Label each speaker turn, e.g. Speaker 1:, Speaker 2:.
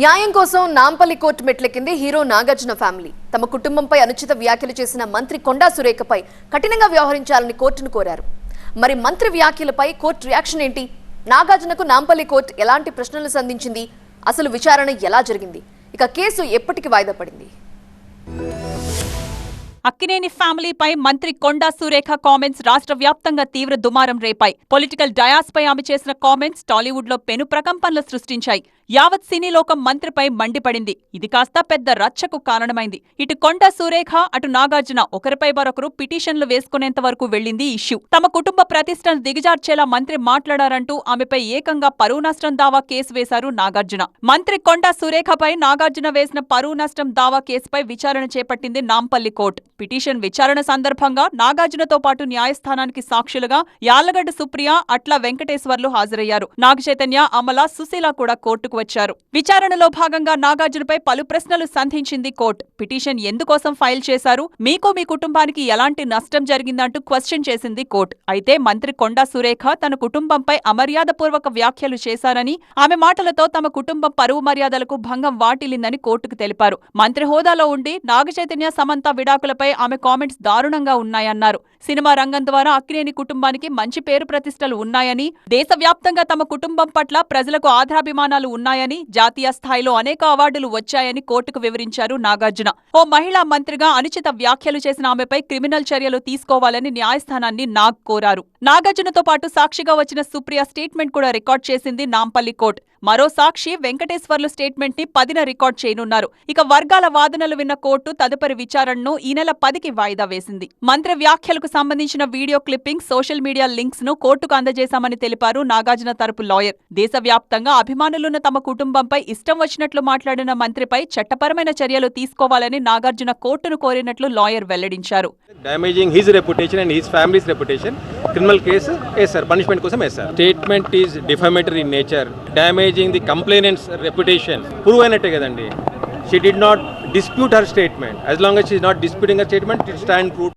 Speaker 1: న్యాయం కోసం నాంపల్లి కోర్టు మెట్లెక్కింది హీరో నాగార్జున ఫ్యామిలీ. తమ కుటుంబంపై అనుచిత వ్యాఖ్యలు చేసిన మంత్రి కొండా సురేఖపై కఠినంగా వ్యవహరించాలని కోర్టును కోరారు. మరి మంత్రి వ్యాఖ్యలపై కోర్టు రియాక్షన్ ఏంటి? నాగార్జునకు నాంపల్లి కోర్టు ఎలాంటి ప్రశ్నలు సంధించింది? అసలు విచారణ ఎలా జరిగింది? ఇక కేసు ఎప్పటికి వాయిదా పడింది?
Speaker 2: అక్కినేని ఫ్యామిలీపై మంత్రి కొండా సురేఖ కామెంట్స్ రాష్ట్ర వ్యాప్తంగా తీవ్ర దుమారం రేపాయి. పొలిటికల్ డయాస్ పై ఆమె చేసిన కామెంట్స్ టాలీవుడ్లో పెను ప్రకంపనలు సృష్టించాయి. యావత్ సినీలోకం మంత్రిపై మండిపడింది. ఇది కాస్త పెద్ద రచ్చకు కారణమైంది. ఇటు కొండా సురేఖ అటు నాగార్జున ఒకరిపై మరొకరు పిటిషన్లు వేసుకునేంత వరకు వెళ్ళింది ఇష్యూ. తమ కుటుంబ ప్రతిష్టను దిగజార్చేలా మంత్రి మాట్లాడారంటూ ఆమెపై ఏకంగా పరువు నష్టం దావా కేసు వేశారు నాగార్జున. మంత్రి కొండా సురేఖపై నాగార్జున వేసిన పరువు నష్టం దావా కేసుపై విచారణ చేపట్టింది నాంపల్లి కోర్టు. పిటిషన్ విచారణ సందర్భంగా నాగార్జునతో పాటు న్యాయస్థానానికి సాక్షులుగా యాలగడ్డ సుప్రియ అట్ల వెంకటేశ్వర్లు హాజరయ్యారు. నాగ చైతన్య అమల సుశీల కూడా కోర్టు కోర్టుకు వచ్చారు. విచారణలో భాగంగా నాగార్జునపై పలు ప్రశ్నలు సంధించింది కోర్టు. పిటిషన్ ఎందుకోసం ఫైల్ చేశారు? మీకు మీ కుటుంబానికి ఎలాంటి నష్టం జరిగిందంటూ క్వశ్చన్ చేసింది కోర్టు. అయితే మంత్రి కొండా సురేఖ తన కుటుంబంపై అమర్యాదపూర్వక వ్యాఖ్యలు చేశారని ఆమె మాటలతో తమ కుటుంబం పరువు మర్యాదలకు భంగం వాటిల్లిందని కోర్టుకు తెలిపారు. మంత్రి హోదాలో ఉండి నాగచైతన్య సమంత విడాకులపై ఆమె కామెంట్స్ దారుణంగా ఉన్నాయన్నారు. సినిమా రంగం ద్వారా అక్కినేని కుటుంబానికి మంచి పేరు ప్రతిష్టలు ఉన్నాయని దేశవ్యాప్తంగా తమ కుటుంబం పట్ల ప్రజలకు ఆధారాభిమానాలు ఉన్నాయని జాతీయ స్థాయిలో అనేక అవార్డులు వచ్చాయని కోర్టుకు వివరించారు నాగార్జున. ఓ మహిళా మంత్రిగా అనుచిత వ్యాఖ్యలు చేసిన ఆమెపై క్రిమినల్ చర్యలు తీసుకోవాలని న్యాయస్థానాన్ని నాగ్ కోరారు. నాగార్జునతో పాటు సాక్షిగా వచ్చిన సుప్రియ స్టేట్మెంట్ కూడా రికార్డ్ చేసింది నాంపల్లి కోర్టు. మరో సాక్షి వెంకటేశ్వర్లు స్టేట్మెంట్ని పదిన రికార్డ్ చేయనున్నారు. ఇక వర్గాల వాదనలు విన్న కోర్టు తదుపరి విచారణను ఈ నెల పదికి వాయిదా వేసింది. మంత్రి వ్యాఖ్యలకు సంబంధించిన వీడియో క్లిప్పింగ్ సోషల్ మీడియా లింక్స్ను కోర్టుకు అందజేశామని తెలిపారు నాగార్జున తరపు లాయర్. దేశవ్యాప్తంగా అభిమానులున్న తమ కుటుంబంపై ఇష్టం వచ్చినట్లు మాట్లాడిన మంత్రిపై చట్టపరమైన చర్యలు తీసుకోవాలని నాగార్జున కోర్టును కోరినట్లు లాయర్ వెల్లడించారు.
Speaker 3: Damaging his reputation and his family's reputation criminal case punishment కోసం statement is defamatory in nature damaging the complainant's reputation prove అయినట్టే కదండి. She did not dispute her statement as long as she is not disputing her statement it stand